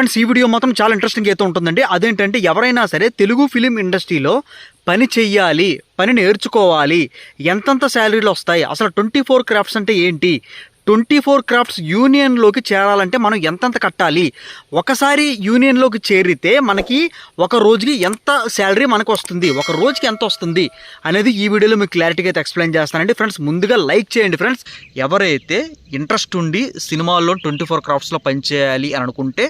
Friends ఈ video మాత్రం చాలా ఇంట్రెస్టింగ్ అయితే ఉంటుందండి. అదేంటంటే ఎవరైనా సరే తెలుగు ఫిలిం ఇండస్ట్రీలో పని చెయ్యాలి పని నేర్చుకోవాలి ఎంతంత శాలరీలు వస్తాయి అసలు ట్వంటీ ఫోర్ క్రాఫ్ట్స్ అంటే ఏంటి? ట్వంటీ ఫోర్ క్రాఫ్ట్స్ యూనియన్లోకి చేరాలంటే మనం ఎంతంత కట్టాలి? ఒకసారి యూనియన్లోకి చేరితే మనకి ఒక రోజుకి ఎంత శాలరీ మనకు వస్తుంది? ఒక రోజుకి ఎంత వస్తుంది? అనేది ఈ వీడియోలో మీకు క్లారిటీగా అయితే ఎక్స్ప్లెయిన్ చేస్తానండి. ఫ్రెండ్స్ ముందుగా లైక్ చేయండి ఫ్రెండ్స్. ఎవరైతే ఇంట్రెస్ట్ ఉండి సినిమాల్లో ట్వంటీ ఫోర్ క్రాఫ్ట్స్లో పనిచేయాలి అని అనుకుంటే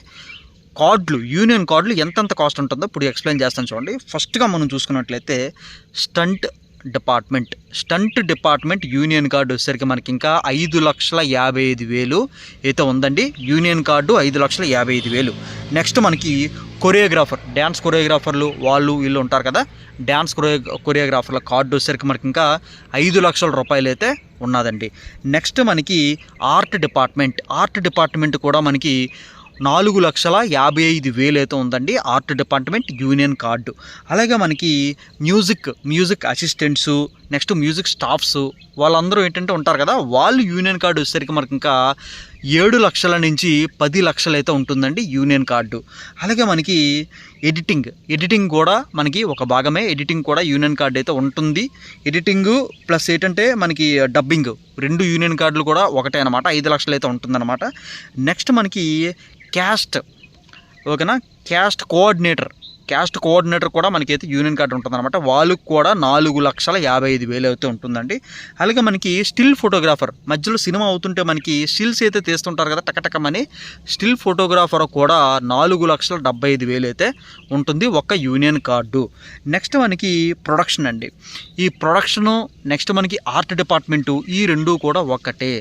కార్డులు యూనియన్ కార్డులు ఎంతెంత కాస్ట్ ఉంటుందో ఇప్పుడు ఎక్స్ప్లెయిన్ చేస్తాను చూడండి. ఫస్ట్గా మనం చూసుకున్నట్లయితే stunt department stunt department union card వచ్చేసరికి మనకి ఇంకా ఐదు లక్షల యాభై ఐదు వేలు అయితే ఉందండి. యూనియన్ కార్డు ఐదు లక్షల యాభై ఐదు వేలు. నెక్స్ట్ మనకి కొరియోగ్రాఫర్ డ్యాన్స్ కొరియోగ్రాఫర్లు వాళ్ళు వీళ్ళు ఉంటారు కదా. డ్యాన్స్ కొరియో కొరియోగ్రాఫర్ల కార్డు వచ్చేసరికి మనకి ఇంకా ఐదు లక్షల రూపాయలు అయితే ఉన్నదండి. నెక్స్ట్ మనకి ఆర్ట్ డిపార్ట్మెంట్ ఆర్ట్ డిపార్ట్మెంట్ కూడా మనకి నాలుగు లక్షల యాభై ఐదు వేలు అయితే ఉందండి ఆర్ట్ డిపార్ట్మెంట్ యూనియన్ కార్డు. అలాగే మనకి music music assistants next music staffs వాళ్ళందరూ ఏంటంటే ఉంటారు కదా వాళ్ళు యూనియన్ కార్డు వచ్చేసరికి మనకి ఇంకా ఏడు లక్షల నుంచి పది లక్షలు అయితే ఉంటుందండి యూనియన్ కార్డు. అలాగే మనకి ఎడిటింగ్ ఎడిటింగ్ కూడా మనకి ఒక భాగమే ఎడిటింగ్ కూడా యూనియన్ కార్డు అయితే ఉంటుంది. ఎడిటింగ్ ప్లస్ ఏంటంటే మనకి డబ్బింగ్ రెండు యూనియన్ కార్డులు కూడా ఒకటే అనమాట ఐదు లక్షలు అయితే ఉంటుందన్నమాట. నెక్స్ట్ మనకి క్యాస్ట్ ఓకేనా? క్యాస్ట్ కోఆర్డినేటర్ క్యాస్ట్ కోఆర్డినేటర్ కూడా మనకైతే యూనియన్ కార్డు ఉంటుందన్నమాట. వాళ్ళకు కూడా నాలుగు లక్షల యాభై ఐదు వేలు అయితే ఉంటుందండి. అలాగే మనకి స్టిల్ ఫోటోగ్రాఫర్ మధ్యలో సినిమా అవుతుంటే మనకి స్టిల్స్ అయితే తీస్తుంటారు కదా టకటకమని స్టిల్ ఫోటోగ్రాఫర్ కూడా నాలుగు లక్షల డెబ్బై ఐదు వేలు అయితే ఉంటుంది ఒక్క యూనియన్ కార్డు. నెక్స్ట్ మనకి ప్రొడక్షన్ అండి. ఈ ప్రొడక్షను నెక్స్ట్ మనకి ఆర్ట్ డిపార్ట్మెంటు ఈ రెండు కూడా ఒక్కటే.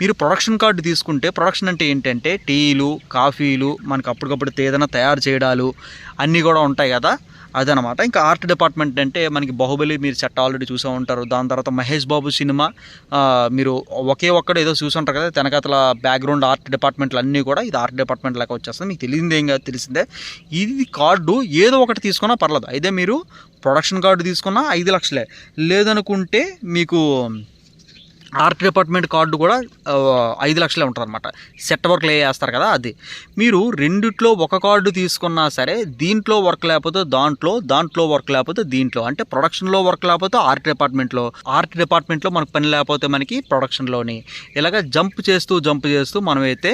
మీరు ప్రొడక్షన్ కార్డు తీసుకుంటే ప్రొడక్షన్ అంటే ఏంటంటే టీలు కాఫీలు మనకు అప్పటికప్పుడు ఏదైనా తయారు చేయడాలు అన్నీ కూడా ఉంటాయి ఉంటాయి కదా? అదనమాట. ఇంకా ఆర్ట్ డిపార్ట్మెంట్ అంటే మనకి బాహుబలి మీరు చెట్ట ఆల్రెడీ చూసే ఉంటారు. దాని తర్వాత మహేష్ బాబు సినిమా. మీరు ఒకే ఒక్కడు ఏదో చూసుంటారు కదా? వెనకాతల బ్యాక్గ్రౌండ్ ఆర్ట్ డిపార్ట్మెంట్లు అన్నీ కూడా ఇది ఆర్ట్ డిపార్ట్మెంట్ లాగా వచ్చేస్తుంది. మీకు తెలియదు ఏం కాదు తెలిసిందే. ఇది కార్డు ఏదో ఒకటి తీసుకున్నా పర్లేదు. అయితే మీరు ప్రొడక్షన్ కార్డు తీసుకున్నా ఐదు లక్షలే. లేదనుకుంటే మీకు ఆర్ట్ డిపార్ట్మెంట్ కార్డు కూడా ఐదు లక్షలే ఉంటుంది అనమాట సెట్ వర్క్లు వేస్తారు కదా అది. మీరు రెండిట్లో ఒక కార్డు తీసుకున్నా సరే దీంట్లో వర్క్ లేకపోతే దాంట్లో దాంట్లో వర్క్ లేకపోతే దీంట్లో. అంటే ప్రొడక్షన్లో వర్క్ లేకపోతే ఆర్ట్ డిపార్ట్మెంట్లో. ఆర్ట్ డిపార్ట్మెంట్లో మనకు పని లేకపోతే మనకి ప్రొడక్షన్లోని. ఇలాగ జంప్ చేస్తూ జంప్ చేస్తూ మనమైతే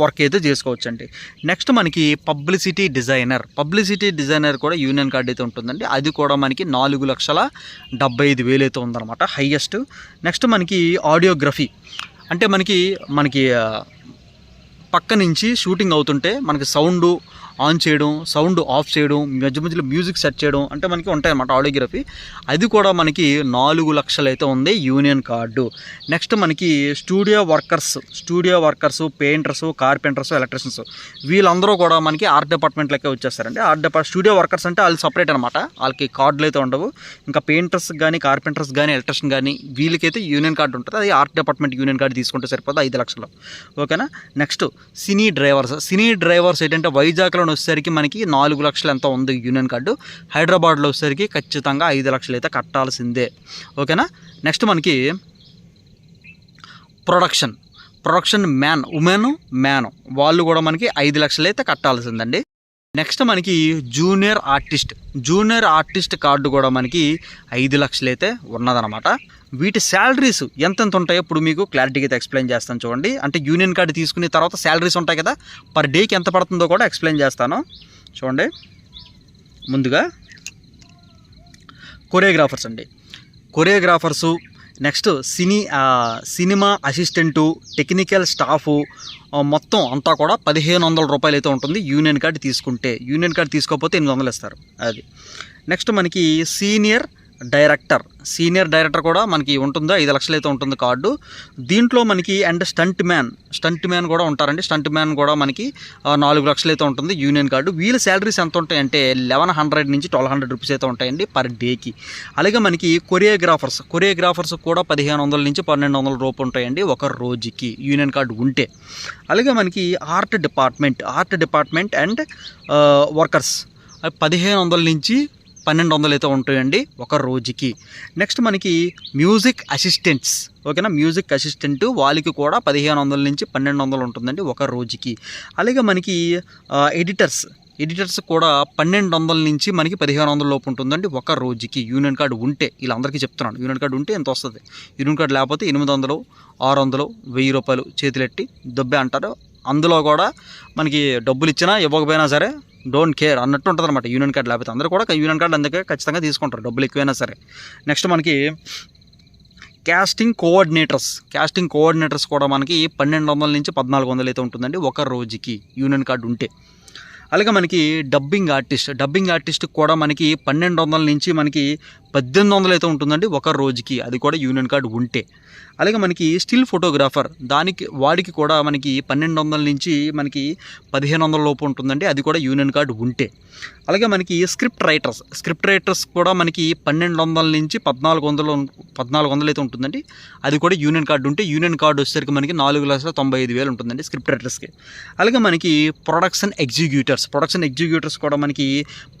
వర్క్ అయితే చేసుకోవచ్చండి. నెక్స్ట్ మనకి పబ్లిసిటీ డిజైనర్. పబ్లిసిటీ డిజైనర్ కూడా యూనియన్ కార్డ్ అయితే ఉంటుందండి. అది కూడా మనకి నాలుగు లక్షల డెబ్బై ఐదు వేలు అయితే ఉందన్నమాట హయ్యెస్ట్ నెక్స్ట్ మనకి ఆడియోగ్రఫీ. అంటే మనకి మనకి పక్క నుంచి షూటింగ్ అవుతుంటే మనకి సౌండ్ ఆన్ చేయడం సౌండ్ ఆఫ్ చేయడం మధ్య మధ్యలో మ్యూజిక్ సెట్ చేయడం అంటే మనకి ఉంటాయన్నమాట ఆడియోగ్రఫీ. అది కూడా మనకి నాలుగు లక్షలు అయితే ఉంది యూనియన్ కార్డు. నెక్స్ట్ మనకి studio workers studio workers painters carpenters electricians వీళ్ళందరూ కూడా మనకి ఆర్ట్ డిపార్ట్మెంట్లకే వచ్చేస్తారండి. ఆర్ట్ డిపార్ట్ స్టూడియో వర్కర్స్ అంటే వాళ్ళు సపరేట్ అనమాట వాళ్ళకి కార్డులు అయితే ఉండవు. ఇంకా పెయింటర్స్ కానీ కార్పెంటర్స్ కానీ ఎలక్ట్రిషియన్ కానీ వీళ్ళకైతే యూనియన్ కార్డు ఉంటుంది. అది ఆర్ట్ డిపార్ట్మెంట్ యూనియన్ కార్డు తీసుకుంటే సరిపోతుంది ఐదు లక్షలు. ఓకేనా? Next cine drivers. Cine drivers ఏంటంటే వైజాగ్లో వచ్చేసరికి మనకి నాలుగు లక్షలు ఎంత ఉంది యూనియన్ కార్డు? హైదరాబాద్లో వచ్చేసరికి ఖచ్చితంగా ఐదు లక్షలు అయితే కట్టాల్సిందే. ఓకేనా? నెక్స్ట్ మనకి production. Production man women man. వాళ్ళు కూడా మనకి ఐదు లక్షలు అయితే కట్టాల్సిందండి. నెక్స్ట్ మనకి junior artist. Junior artist card కూడా మనకి ఐదు లక్షలు అయితే ఉన్నదనమాట వీటి శాలరీస్ ఎంతెంత ఉంటాయో ఇప్పుడు మీకు క్లారిటీగా అయితే ఎక్స్ప్లెయిన్ చేస్తాను చూడండి. అంటే యూనియన్ కార్డు తీసుకున్న తర్వాత శాలరీస్ ఉంటాయి కదా పర్ డేకి ఎంత పడుతుందో కూడా ఎక్స్ప్లెయిన్ చేస్తాను. చూడండి. ముందుగా కొరియోగ్రాఫర్స్ అండి. Choreographers next cine cinema assistant technical staff మొత్తం అంతా కూడా పదిహేను వందల రూపాయలు అయితే ఉంటుంది యూనియన్ కార్డు తీసుకుంటే. యూనియన్ కార్డు తీసుకోకపోతే ఎనిమిది వందలు ఇస్తారు. అది. నెక్స్ట్ మనకి సీనియర్ డైరెక్టర్ సీనియర్ డైరెక్టర్ కూడా మనకి ఉంటుందో? ఐదు లక్షలు అయితే ఉంటుంది కార్డు. దీంట్లో మనకి and stunt man stunt man కూడా ఉంటారండి. స్టంట్ మ్యాన్ కూడా మనకి నాలుగు లక్షలు అయితే ఉంటుంది యూనియన్ కార్డు. వీళ్ళ శాలరీస్ ఎంత ఉంటాయంటే లెవెన్ హండ్రెడ్ నుంచి ట్వెల్వ్ హండ్రెడ్ రూపీస్ అయితే ఉంటాయండి పర్ డేకి. అలాగే మనకి కొరియోగ్రాఫర్స్ కొరియోగ్రాఫర్స్ కూడా పదిహేను వందల నుంచి పన్నెండు వందల రూపాయలు ఉంటాయండి ఒక రోజుకి యూనియన్ కార్డు ఉంటే. అలాగే మనకి art department art department and workers. పదిహేను వందల నుంచి పన్నెండు వందలు అయితే ఉంటాయండి ఒక రోజుకి. నెక్స్ట్ మనకి మ్యూజిక్ అసిస్టెంట్స్. ఓకేనా? మ్యూజిక్ అసిస్టెంట్ వాళ్ళకి కూడా పదిహేను వందల నుంచి పన్నెండు వందలు ఉంటుందండి ఒక రోజుకి. అలాగే మనకి ఎడిటర్స్. ఎడిటర్స్ కూడా పన్నెండు వందల నుంచి మనకి పదిహేను వందల లోపు ఉంటుందండి ఒక రోజుకి. యూనియన్ కార్డు ఉంటే వీళ్ళందరికీ చెప్తున్నాను. యూనియన్ కార్డు ఉంటే ఎంత వస్తుంది? యూనియన్ కార్డు లేకపోతే ఎనిమిది వందలు ఆరు వందలు వెయ్యి రూపాయలు చేతులెట్టి దొబ్బే అంటారు. అందులో కూడా మనకి డబ్బులు ఇచ్చినా ఇవ్వకపోయినా సరే డోంట్ కేర్ అన్నట్టు ఉంటుంది అనమాట యూనియన్ కార్డు లేకపోతే అందరూ కూడా యూనియన్ కార్డు అందుకే ఖచ్చితంగా తీసుకుంటారు. డబ్బులు ఎక్కువైనా సరే. నెక్స్ట్ మనకి క్యాస్టింగ్ కోఆర్డినేటర్స్. క్యాస్టింగ్ కోఆర్డినేటర్స్ కూడా మనకి పన్నెండు వందల నుంచి పద్నాలుగు వందలు అయితే ఉంటుందండి ఒక రోజుకి యూనియన్ కార్డు ఉంటే. అలాగే మనకి డబ్బింగ్ ఆర్టిస్ట్. డబ్బింగ్ ఆర్టిస్ట్ కూడా మనకి పన్నెండు వందల నుంచి మనకి పద్దెనిమిది వందలు అయితే ఉంటుందండి ఒక రోజుకి. అది కూడా యూనియన్ కార్డు ఉంటే. అలాగే మనకి స్టిల్ ఫోటోగ్రాఫర్ దానికి వాడికి కూడా మనకి పన్నెండు వందల నుంచి మనకి పదిహేను వందల లోపు ఉంటుందండి. అది కూడా యూనియన్ కార్డు ఉంటే. అలాగే మనకి స్క్రిప్ట్ రైటర్స్ స్క్రిప్ట్ రైటర్స్ కూడా మనకి పన్నెండు వందల నుంచి పద్నాలుగు వందలు పద్నాలుగు వందలు అయితే ఉంటుందండి. అది కూడా యూనియన్ కార్డు ఉంటే యూనియన్ కార్డు వచ్చేసరికి మనకి నాలుగు లక్షల తొంభై ఐదు వేలు ఉంటుందండి స్క్రిప్ట్ రైటర్స్కి. అలాగే మనకి ప్రొడక్షన్ ఎగ్జిక్యూటర్స్ ప్రొడక్షన్ ఎగ్జిక్యూటర్స్ కూడా మనకి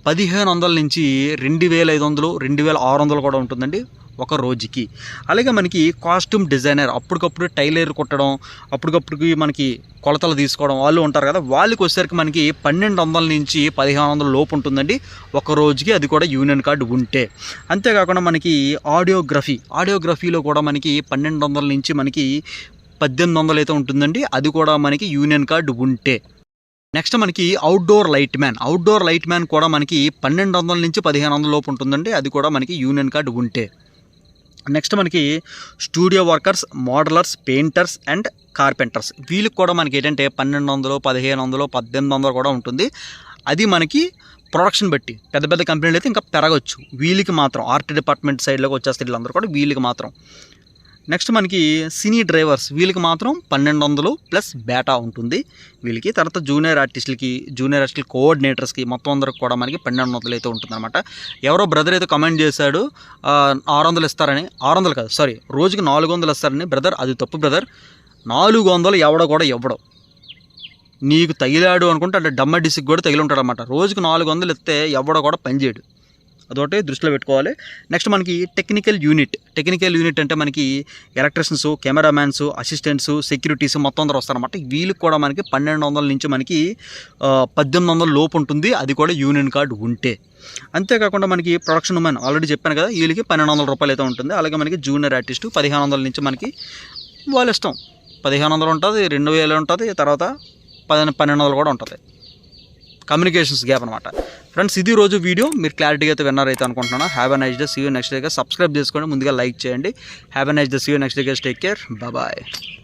పదిహేను వందల నుంచి రెండు వేల ఐదు వందలు రెండు వేల ఆరు వందలు కూడా ఉంటుందండి. ఒక రోజుకి. అలాగే మనకి కాస్ట్యూమ్ డిజైనర్ అప్పటికప్పుడు టైలర్ కుట్టడం అప్పటికప్పుడు మనకి కొలతలు తీసుకోవడం వాళ్ళు ఉంటారు కదా వాళ్ళకి వచ్చేసరికి మనకి పన్నెండు వందల నుంచి పదిహేను వందల లోపు ఉంటుందండి. ఒక రోజుకి అది కూడా యూనియన్ కార్డు ఉంటే. అంతేకాకుండా మనకి ఆడియోగ్రఫీ ఆడియోగ్రఫీలో కూడా మనకి పన్నెండు వందల నుంచి మనకి పద్దెనిమిది వందలు అయితే ఉంటుందండి. అది కూడా మనకి యూనియన్ కార్డు ఉంటే. నెక్స్ట్ మనకి outdoor light man outdoor light man కూడా మనకి పన్నెండు వందల నుంచి పదిహేను వందల లోపు ఉంటుందండి. అది కూడా మనకి యూనియన్ కార్డు ఉంటే. నెక్స్ట్ మనకి studio workers modellers painters and carpenters. వీళ్ళకి కూడా మనకి ఏంటంటే పన్నెండు వందలు పదిహేను వందలు పద్దెనిమిది వందలు కూడా ఉంటుంది. అది మనకి ప్రొడక్షన్ బట్టి పెద్ద పెద్ద కంపెనీలు అయితే ఇంకా పెరగచ్చు. వీళ్ళకి మాత్రం ఆర్ట్ డిపార్ట్మెంట్ సైడ్లోకి వచ్చేస్తే వీళ్ళందరూ కూడా వీళ్ళకి మాత్రం. నెక్స్ట్ మనకి సినీ డ్రైవర్స్ వీళ్ళకి మాత్రం పన్నెండు వందలు ప్లస్ బేటా ఉంటుంది. వీళ్ళకి తర్వాత జూనియర్ ఆర్టిస్టులకి జూనియర్ ఆర్టిస్టుల కోఆర్డినేటర్స్కి మొత్తం అందరికి కూడా మనకి పన్నెండు వందలు అయితే ఉంటుందన్నమాట. ఎవరో బ్రదర్ అయితే కమెంట్ చేశాడు ఆరు వందలు ఇస్తారని ఆరు వందలు కాదు సారీ రోజుకి నాలుగు వందలు ఇస్తారని బ్రదర్ అది తప్పు బ్రదర్ నాలుగు వందలు ఎవడో కూడా ఇవ్వడం. నీకు తగిలాడు అనుకుంటే అంటే డమ్మ డిసిక్ కూడా తగిలి ఉంటాడు అనమాట రోజుకి నాలుగు వందలు ఇస్తే ఎవడో కూడా పనిచేయడు అదొకటి దృష్టిలో పెట్టుకోవాలి. నెక్స్ట్ మనకి టెక్నికల్ యూనిట్ టెక్నికల్ యూనిట్ అంటే మనకి ఎలక్ట్రిషియన్స్ కెమెరామ్యాన్స్ అసిస్టెంట్స్ సెక్యూరిటీస్ మొత్తం అందరూ వస్తారన్నమాట. వీళ్ళకి కూడా మనకి పన్నెండు వందల నుంచి మనకి పద్దెనిమిది వందల లోపు ఉంటుంది. అది కూడా యూనియన్ కార్డు ఉంటే. అంతేకాకుండా మనకి ప్రొడక్షన్ ఉమెన్ ఆల్రెడీ చెప్పాను కదా వీళ్ళకి పన్నెండు వందల రూపాయలు అయితే ఉంటుంది. అలాగే మనకి జూనియర్ ఆర్టిస్ట్ పదిహేను వందల నుంచి మనకి వాళ్ళ ఇష్టం పదిహేను వందలు ఉంటుంది రెండు వేలు ఉంటుంది తర్వాత పది పన్నెండు వందలు కూడా ఉంటుంది. కమ్యూనికేషన్స్ గ్యాప్ అనమాట ఫ్రెండ్స్ ఇది రోజు వీడియో. మీరు క్లారిటీగా అయితే విన్నారైతే అనుకుంటున్నాను. Have a nice day see you next డేగా సబ్స్క్రైబ్ చేసుకోండి. ముందుగా లైక్ చేయండి. Have a nice day see you next డేగా టేక్ కేర్ బాయ్